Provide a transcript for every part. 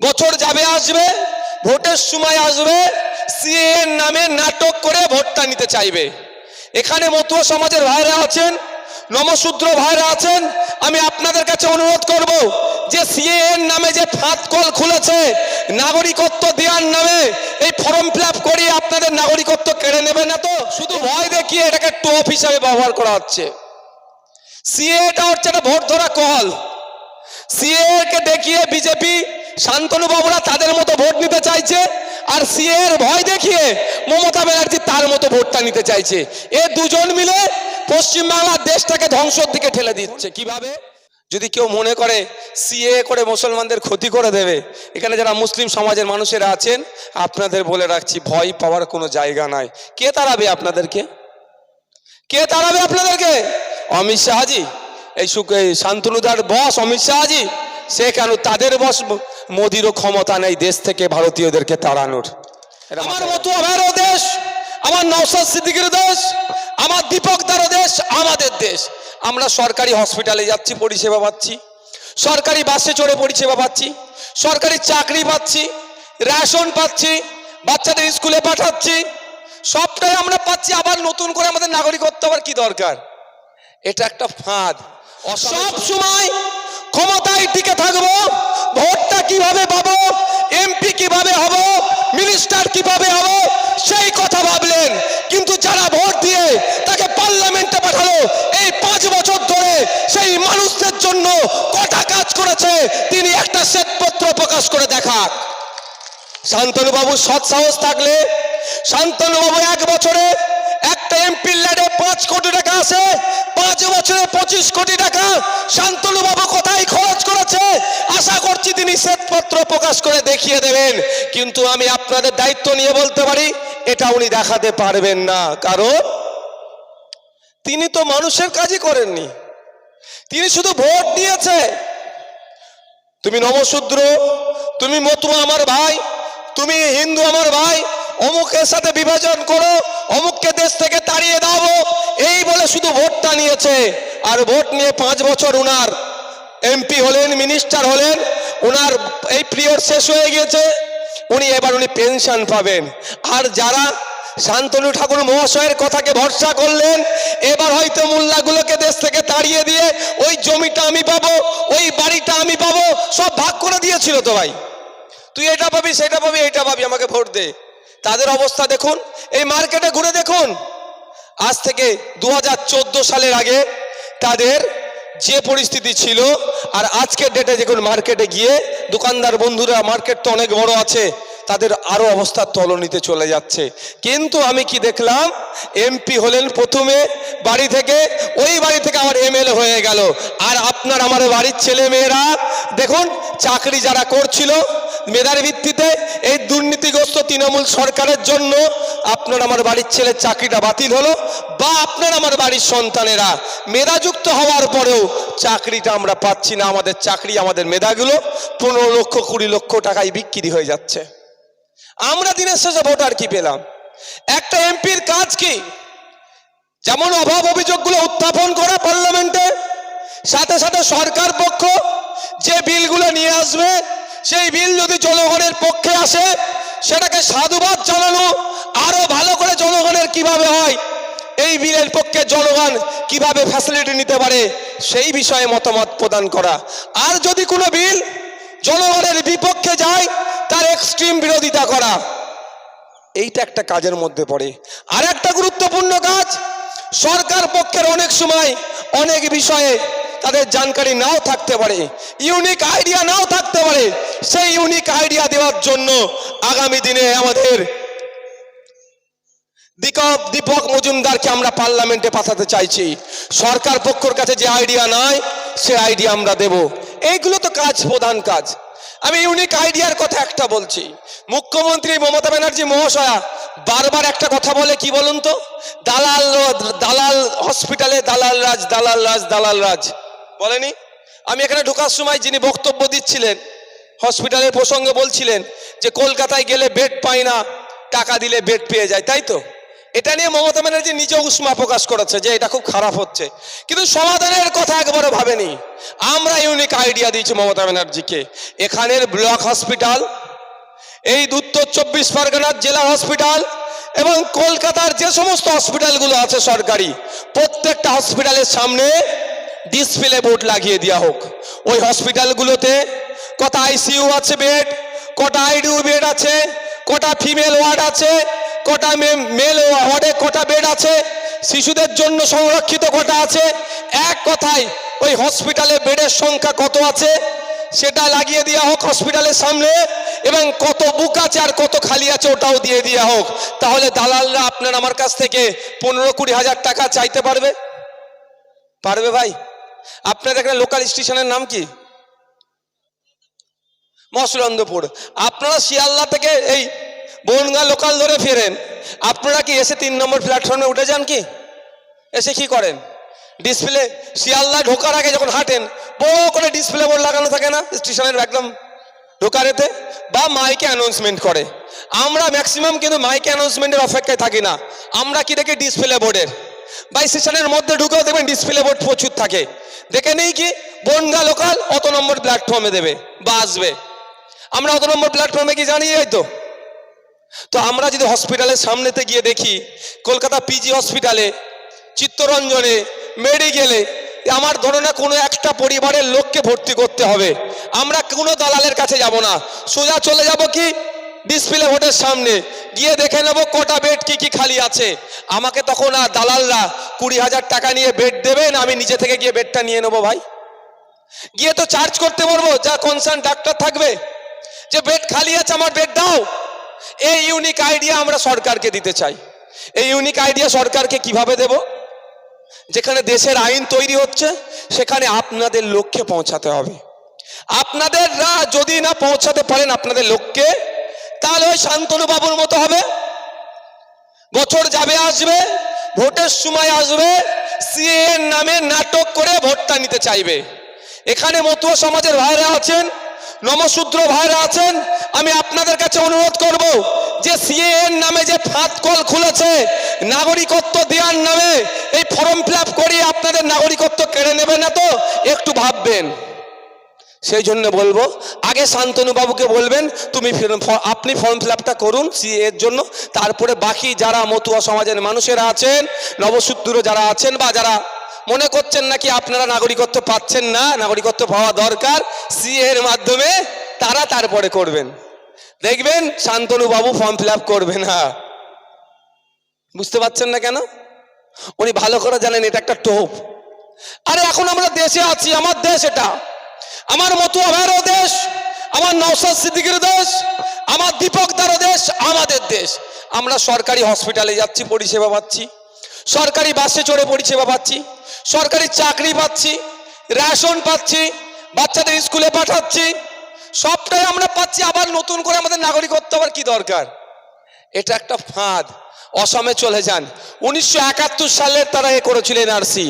বছর যাবে আসবে, ভোটের সময় আসবে সিএর নামে নাটক করে ভোটটা নিতে চাইবে। এখানে মতুয়া সমাজের ভাইরা আছেন নমশূদ্র ভাইরা আছেন, আমি আপনাদের কাছে অনুরোধ করব যে সিএর নামে যে ফাঁদ কল খুলেছে, নাগরিকত্ব দেওয়ার নামে এই ফর্ম ফিল আপ করিয়ে আপনাদের নাগরিকত্ব কেড়ে নেবে না তো? শুধু ভয় দেখিয়ে এটাকে টোপ হিসাবে ব্যবহার করা হচ্ছে। সিএটা হচ্ছে একটা ভোট ধরা কল। সিএ কে দেখিয়ে বিজেপি শান্তনু বাবুরা তাদের মতো ভোট নিতে চাইছে, আর সিএ এর ভয় দেখিয়ে মমতা ব্যানার্জি তার মতো ভোটটা নিতে চাইছে। এ দুজন মিলে পশ্চিমবাংলার দেশটাকে ধ্বংসের দিকে ঠেলে দিচ্ছে। কীভাবে? যদি কেউ মনে করে সিএ করে মুসলমানদের ক্ষতি করে দেবে, এখানে যারা মুসলিম সমাজের মানুষেরা আছেন, আপনাদের বলে রাখছি, ভয় পাওয়ার কোনো জায়গা নাই। কে তাড়াবে আপনাদেরকে? কে তাড়াবে আপনাদেরকে? অমিত শাহজি। এই শান্তনুদার বস অমিত শাহজি, সে কেন তাদের বস মোদিরও ক্ষমতা নেই দেশ থেকে ভারতীয়দেরকে তাড়ানোর। আমার মতো আমারও দেশ আমার নৌসাদ সিদ্দিকের দেশ আমার দীপক দারও দেশ আমাদের দেশ। আমরা সরকারি হসপিটালে যাচ্ছি পরিষেবা পাচ্ছি। সরকারি বাসে চড়ে পরিষেবা পাচ্ছি। সরকারি চাকরি পাচ্ছি। রেশন পাচ্ছি। বাচ্চাদের স্কুলে পাঠাচ্ছি। সবটাই আমরা পাচ্ছি। আবার নতুন করে আমাদের নাগরিকত্ব আবার কি দরকার? এটা একটা ফাঁদ। সব সময় ক্ষমতায় টিকে থাকব। ভোটটা কীভাবে পাবো? এমপি কীভাবে হব? মিনিস্টার কীভাবে হব? সেই কথা ভাবলেন। কিন্তু যারা ভোট দিয়ে তাকে পার্লামেন্টে পাঠালো, এই পাঁচ বছর ধরে সেই মানুষদের জন্য কটা কাজ করেছে, তিনি একটা শ্বেতপত্র প্রকাশ করে দেখাক শান্তনু বাবু সৎ সাহস থাকলে শান্তনু বাবু এক বছরে একটা এমপি ল্যাডে পাঁচ কোটি টাকা আছে পাঁচ বছরে পঁচিশ কোটি টাকা। শান্তনু বাবু কোথায় খরচ করেছে আশা করছি তিনি শ্বেতপত্র প্রকাশ করে দেখিয়ে দেবেন। কিন্তু আমি আপনাদের দায়িত্ব নিয়ে বলতে পারি, এটা উনি দেখাতে পারবেন না। কারণ তিনি তো মানুষের কাজই করেননি। তিনি শুধু ভোট দিয়েছে। তুমি নমশূদ্র তুমি মতুয়া আমার ভাই, তুমি হিন্দু আমার ভাই, অমুকের সাথে বিভাজন করো, অমুককে দেশ থেকে তাড়িয়ে দাও। এই বলে শুধু ভোটটা নিয়েছে। আর ভোট নিয়ে পাঁচ বছর উনার এমপি হলেন মিনিস্টার হলেন ওনার এই পিরিয়ড শেষ হয়ে গিয়েছে, উনি এবার উনি পেনশন পাবেন। আর যারা শান্তনু ঠাকুর মহাশয়ের কথাকে ভরসা করলেন, এবার হয়তো মোল্লাগুলোকে দেশ থেকে তাড়িয়ে দিয়ে ওই জমিটা আমি পাবো, ওই বাড়িটা আমি পাবো, সব ভাগ করে দিয়েছিল তো ভাই। তুই এটা পাবি, সেটা পাবি এটা পাবি, আমাকে ভোট দে। তাদের অবস্থা দেখুন, এই মার্কেটে ঘুরে দেখুন। আজ থেকে দু হাজার চোদ্দ সালের আগে তাদের যে পরিস্থিতি ছিল, আর আজকের ডেটে যখন মার্কেটে গিয়ে দোকানদার বন্ধুরা মার্কেট তো অনেক বড় আছে, তাদের আরও অবস্থা তলনিতে চলে যাচ্ছে। কিন্তু আমি কি দেখলাম এমপি হলেন প্রথমে বাড়ি থেকে, ওই বাড়ি থেকে আমার এমএলএ হয়ে গেল। আর আপনার আমার বাড়ির ছেলে মেয়েরা দেখুন, চাকরি যারা করছিল মেধার ভিত্তিতে এই দুর্নীতিগ্রস্ত তৃণমূল সরকারের জন্য আপনার আমার বাড়ির ছেলের চাকরিটা বাতিল হলো বা আপনার আমার বাড়ির সন্তানেরা মেধাযুক্ত হওয়ার পরেও চাকরিটা আমরা পাচ্ছি না। আমাদের চাকরি, আমাদের মেধাগুলো পনেরো লক্ষ, কুড়ি লক্ষ টাকায় বিক্রি হয়ে যাচ্ছে। আমরা দিনের শেষে ভোটার কি পেলাম? একটা এমপির কাজ কি? যেমন অভাব অভিযোগগুলো উত্থাপন করা পার্লামেন্টে, সাথে সাথে সরকার পক্ষ যে বিলগুলো নিয়ে আসবে সেই বিল যদি জনগণের পক্ষে আসে, সেটাকে সাধুবাদ জানানো আরও ভালো করে জনগণের কীভাবে হয়, এই বিলের পক্ষে জনগণ কীভাবে ফ্যাসিলিটি নিতে পারে, সেই বিষয়ে মতামত প্রদান করা। আর যদি কোনো বিল জনগণের বিপক্ষে যায়, তার এক্সট্রিম বিরোধিতা করা। এইটা একটা কাজের মধ্যে পড়ে। আর একটা গুরুত্বপূর্ণ কাজ, সরকার পক্ষের অনেক সময় অনেক বিষয়ে তাদের জানকারি নাও থাকতে পারে ইউনিক আইডিয়া নাও থাকতে পারে, সেই ইউনিক আইডিয়া দেওয়ার জন্য আগামী দিনে আমাদের দীপক দীপক মজুমদারকে আমরা পার্লামেন্টে পাঠাতে চাইছি। সরকার পক্ষর কাছে যে আইডিয়া নাই, সে আইডিয়া আমরা দেব। এইগুলো তো কাজ, প্রধান কাজ। আমি ইউনিক আইডিয়ার কথা একটা বলছি। মুখ্যমন্ত্রী মমতা ব্যানার্জি মহাশয়া বারবার একটা কথা বলে, কি বলুন তো? দালাল দালাল হসপিটালে দালাল রাজ দালাল রাজ দালাল রাজ। বলেনি? আমি এখানে ঢোকার সময় যিনি বক্তব্য দিচ্ছিলেন, হসপিটালের প্রসঙ্গে বলছিলেন যে কলকাতায় গেলে বেড পাই না, টাকা দিলে বেড পেয়ে যায়, তাই তো? এটা নিয়ে মমতা ব্যানার্জি নিজে উষ্মা প্রকাশ করেছে যে এটা খুব খারাপ হচ্ছে। কিন্তু সমাধানের কথা একবারও ভাবেনি। আমরা ইউনিক আইডিয়া দিয়েছি মমতা ব্যানার্জিকে। এখানের ব্লক হসপিটাল, এই উত্তর চব্বিশ পরগনার জেলা হসপিটাল এবং কলকাতার যে সমস্ত হসপিটালগুলো আছে সরকারি, প্রত্যেকটা হসপিটালের সামনে ডিসপ্লে বোর্ড লাগিয়ে দেওয়া হোক। ওই হসপিটালগুলোতে কটা আইসিইউ আছে বেড কটা আইডিউ বেড আছে, কটা ফিমেল ওয়ার্ড আছে, কটা মেল ওয়ার্ডে কটা বেড আছে, শিশুদের জন্য সংরক্ষিত কটা আছে, এক কথায় ওই হসপিটালে বেডের সংখ্যা কত আছে, সেটা লাগিয়ে দেওয়া হোক হসপিটালের সামনে এবং কত বুক আছে আর কত খালি আছে ওটাও দিয়ে দেওয়া হোক। তাহলে দালালরা আপনার আমার কাছ থেকে পনেরো কুড়ি হাজার টাকা চাইতে পারবে? পারবে ভাই? আপনার এখানে লোকাল স্টেশনের নাম কি? মসলন্দপুর আপনারা শিয়ালদা থেকে এই বনগা লোকাল ধরে ফেরেন। আপনারা কি এসে তিন নম্বর প্ল্যাটফর্মে উঠে যান কি? এসে কি করেন? ডিসপ্লে শিয়ালদা ঢোকার আগে যখন হাঁটেন, বড় করে ডিসপ্লে বোর্ড লাগানো থাকে না? স্টেশনের একদম ঢোকার এতে বা মাইকে অ্যানাউন্সমেন্ট করে। আমরা ম্যাক্সিমাম কিন্তু মাইকে অ্যানাউন্সমেন্টের অপেক্ষায় থাকি না। আমরা কি দেখি ডিসপ্লে বোর্ডের বা স্টেশনের মধ্যে ঢুকেও দেখবেন ডিসপ্লে বোর্ড প্রচুর থাকে। দেখে নেই কি? বনগা লোকাল অত নম্বর প্ল্যাটফর্মে দেবে, বা আসবে। আমরা অত নম্বর প্ল্যাটফর্মে কি জানি এই তো? আমরা যদি হসপিটালের সামনেতে গিয়ে দেখি, কলকাতা পিজি হসপিটালে চিত্তরঞ্জনে, মেডিকেলে, আমার ধরো না কোনো একটা পরিবারের লোককে ভর্তি করতে হবে। আমরা কোনো দালালের কাছে যাব না। সোজা চলে যাব কি? ডিসপ্লে বোর্ডের সামনে। গিয়ে দেখে নেব কটা বেড কি কি খালি আছে। আমাকে তখন আর দালালরা কুড়ি হাজার টাকা নিয়ে বেড দেবেন, আমি নিজে থেকে গিয়ে বেডটা নিয়ে নেব ভাই। গিয়ে তো চার্জ করতে পারব যা কনসার্ন ডাক্তার থাকবে। যে বেড খালি আছে, আমার বেড দাও। এই ইউনিক আইডিয়া আমরা সরকারকে দিতে চাই। এই ইউনিক আইডিয়া সরকারকে কীভাবে দেব? যেখানে দেশের আইন তৈরি হচ্ছে, সেখানে আপনাদের লক্ষ্যে পৌঁছাতে হবে। আপনাদেররা যদি না পৌঁছাতে পারেন, আপনাদের লক্ষ্যে তাহলে ওই শান্তনু বাবুর মতো হবে? বছর যাবে, আসবে, ভোটের সময় আসবে সিএ নামে নাটক করে ভোটটা নিতে চাইবে। এখানে মতুয়া সমাজের ভাইরা আছেন নমশূদ্র ভাইরা আছেন, আমি আপনাদের কাছে অনুরোধ করব যে সিএ নামে যে ফাঁদ কল খুলেছে, নাগরিকত্ব দেওয়ার নামে, এই ফর্ম ফিল আপ করিয়ে আপনাদের নাগরিকত্ব কেড়ে নেবে না তো? একটু ভাববেন। সেই জন্য বলব, আগে শান্তনু বাবুকে বলবেন, তুমি আপনি ফর্ম ফিল করুন এর জন্য। তারপরে বাকি যারা মতুয়া সমাজের মানুষেরা আছেন, নবসূত্র যারা আছেন বা যারা মনে করছেন নাকি আপনারা নাগরিকত্ব পাচ্ছেন না, নাগরিকত্ব পাওয়া দরকার এর মাধ্যমে তারা তারপরে করবেন। দেখবেন শান্তনু বাবু ফর্ম ফিল করবে না। বুঝতে পারছেন না কেন? উনি ভালো করে জানেন, এটা একটা টোপ। আরে, এখন আমরা দেশে আছি, আমার দেশ এটা। আমার মতুয়া ভাইয়েরও দেশ, আমার নৌসাদ সিদ্দিকের দেশ, আমার দীপক দারও দেশ, আমাদের দেশ। আমরা সরকারি হসপিটালে যাচ্ছি, পরিষেবা পাচ্ছি। সরকারি বাসে চড়ে পরিষেবা পাচ্ছি। সরকারি চাকরি পাচ্ছি। রেশন পাচ্ছি। বাচ্চাদের স্কুলে পাঠাচ্ছি। সবটাই আমরা পাচ্ছি। আবার নতুন করে আমাদের নাগরিকত্ব আবার কি দরকার? এটা একটা ফাঁদ। অসমে চলে যান। উনিশশো একাত্তর সালের তারা এ করেছিল এনআরসি।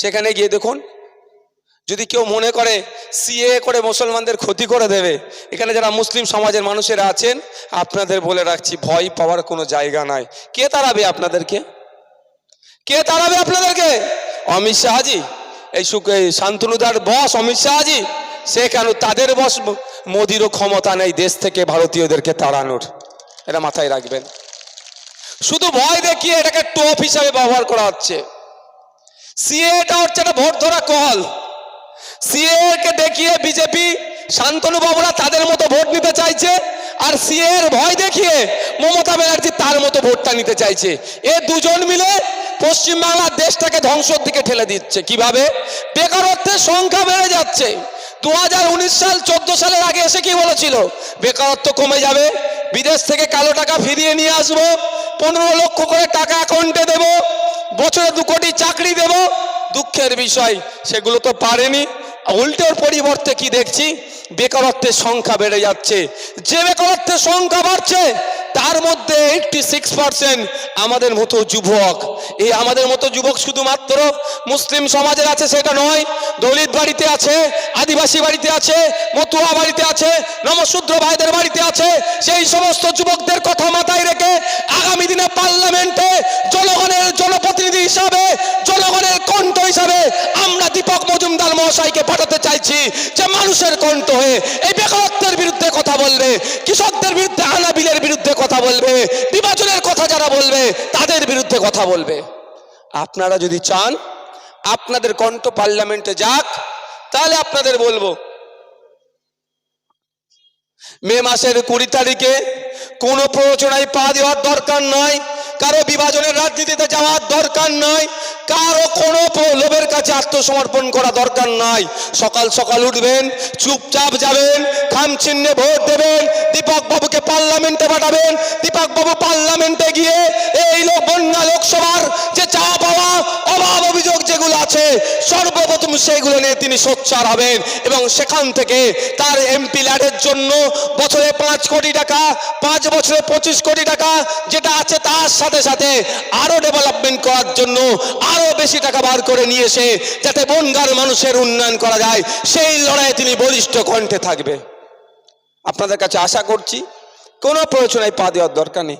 সেখানে গিয়ে দেখুন যদি কেউ মনে করে সিএ করে মুসলমানদের ক্ষতি করে দেবে, এখানে যারা মুসলিম সমাজের মানুষেরা আছেন, আপনাদের বলে রাখছি, ভয় পাওয়ার কোনো জায়গা নাই। কে তাড়াবে আপনাদেরকে? কে তাড়াবে আপনাদেরকে? অমিত শাহজি। এই সুখ এই শান্তনুদার বস অমিত শাহজি, সে কেন তাদের বস মোদিরও ক্ষমতা নেই দেশ থেকে ভারতীয়দেরকে তাড়ানোর। এটা মাথায় রাখবেন। শুধু ভয় দেখিয়ে এটাকে টোপ হিসাবে ব্যবহার করা হচ্ছে। সিএটা হচ্ছে একটা ভোট ধরা কল। সিএ কে দেখিয়ে বিজেপি শান্তনু বাবুরা তাদের মতো ভোট নিতে চাইছে, আর সিএ এর ভয় দেখিয়ে মমতা ব্যানার্জি তার মতো ভোটটা নিতে চাইছে। এ দুজন মিলে পশ্চিমবাংলার দেশটাকে ধ্বংসের দিকে ঠেলে দিচ্ছে। কীভাবে? বেকারত্বের সংখ্যা বেড়ে যাচ্ছে। দু হাজার উনিশ সাল, চোদ্দ সালের আগে এসে কি বলেছিল? বেকারত্ব কমে যাবে, বিদেশ থেকে কালো টাকা ফিরিয়ে নিয়ে আসব, পনেরো লক্ষ করে টাকা অ্যাকাউন্টে দেব, বছরে দু কোটি চাকরি দেব, দুঃখের বিষয়, সেগুলো তো পারেনি। উল্টোর পরিবর্তে কি দেখছি? বেকারত্বের সংখ্যা বেড়ে যাচ্ছে। যে বেকারত্বের সংখ্যা বাড়ছে তার মধ্যে এইটটি সিক্স পার্সেন্ট আমাদের মতো যুবক। এই আমাদের মতো যুবক শুধুমাত্র মুসলিম সমাজের আছে সেটা নয়, দলিত বাড়িতে আছে, আদিবাসী বাড়িতে আছে, মতুয়া বাড়িতে আছে, নমশূদ্র ভাইদের বাড়িতে আছে, সেই সমস্ত যুবকদের কথা মাথায় রেখে আগামী দিনে পার্লামেন্টে জনগণের জনপ্রতিনিধি হিসাবে, জনগণের কণ্ঠ হিসাবে আমরা দীপক মজুমদার মহাশয়কে পাঠাতে চাইছি যে মানুষের কণ্ঠ হয়ে এই বেকারত্বের বিরুদ্ধে কথা বলবে, কৃষকদের বিরুদ্ধে বিরুদ্ধে কথা বলবে, বিভাজনের কথা যারা বলবে, তাদের বিরুদ্ধে কথা বলবে। আপনারা যদি চান, আপনাদের কণ্ঠ পার্লামেন্টে যাক, তাহলে আপনাদের বলব। মে মাসের কুড়ি তারিখে কোনো প্ররোচনায় পা দেওয়ার দরকার নয় কারও বিভাজনের রাজনীতিতে যাওয়ার দরকার নয় কারও কোনো লোভের কাছে আত্মসমর্পণ করা দরকার নাই। সকাল সকাল উঠবেন, চুপচাপ যাবেন, খাম চিহ্নে ভোট দেবেন, দীপক বাবুকে পার্লামেন্টে পাঠাবেন, দীপক বাবু পার্লামেন্টে গিয়ে এই লোক বন্যা লোকসভার যে চাওয়া পাওয়া অভাব অভিযোগ যেগুলো আছে, সর্বপ্রথম সেগুলো নিয়ে তিনি সোচ্চার হবেন এবং সেখান থেকে তার এমপি ল্যাডের জন্য বছরে পাঁচ কোটি টাকা, পাঁচ বছরে পঁচিশ কোটি টাকা যেটা আছে তার সাথে সাথে আরও ডেভেলপমেন্ট করার জন্য আরও বেশি টাকা বার করে নিয়ে এসে যাতে বনগার মানুষের উন্নয়ন করা যায়, সেই লড়াইয়ে তিনি বলিষ্ঠ কণ্ঠে থাকবে। আপনাদের কাছে আশা করছি, কোনো প্রয়োজনায় পা দেওয়ার দরকার নেই।